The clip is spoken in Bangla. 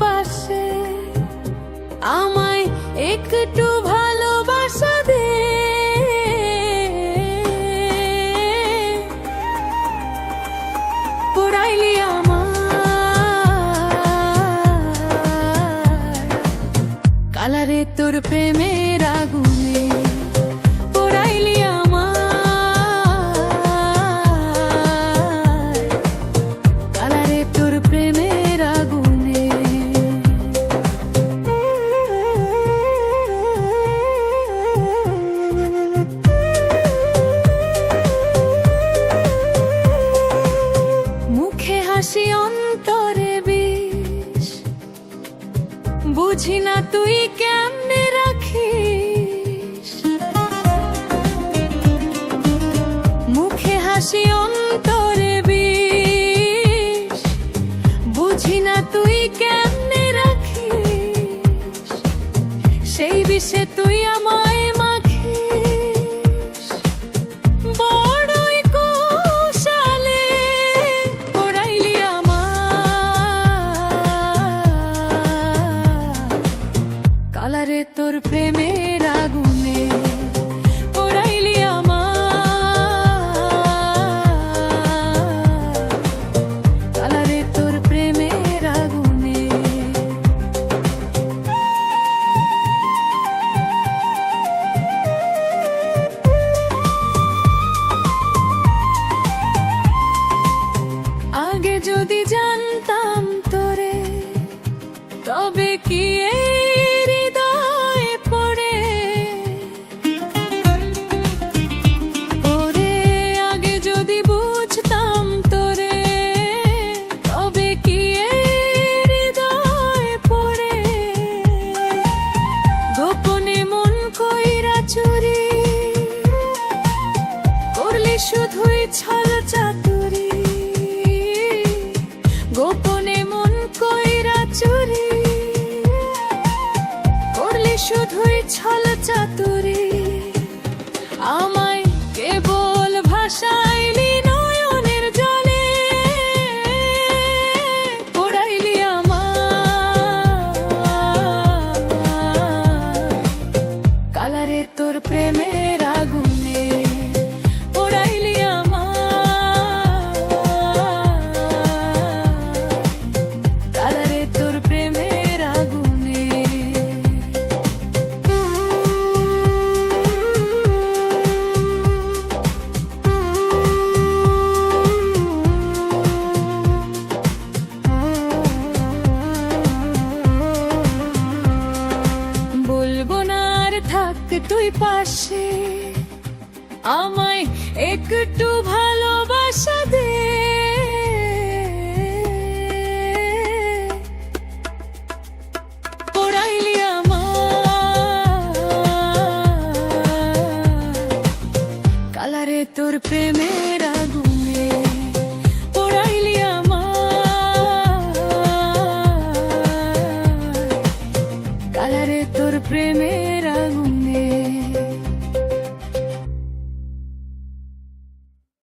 পাশে। আমায় একটু ভালোবাসা দে। আমার। কালারে তোর প্রেমের আগুনে বুঝি না তুই কেমনে রাখিস? মুখে হাসি অন্তরে বিষ। বুঝি না তুই কেমনে রাখিস? সেই বিষে তুই কালারে তোর প্রেমের আগুনে পড়াইলি আমার। কালারে তোর প্রেমের আগুনে। আগে যদি জানতাম তোরে, তবে কি এই শুধুই ছল চাতুরি। গোপনে মন কইরা চুরি। করলে শুধুই ছল চাতুরি। আমায় তুই পাশে। আমায় একটু ভালোবাসা দে। তোর প্রেমের আগুনে। জ্বালারে তোর প্রেমের আগুনে।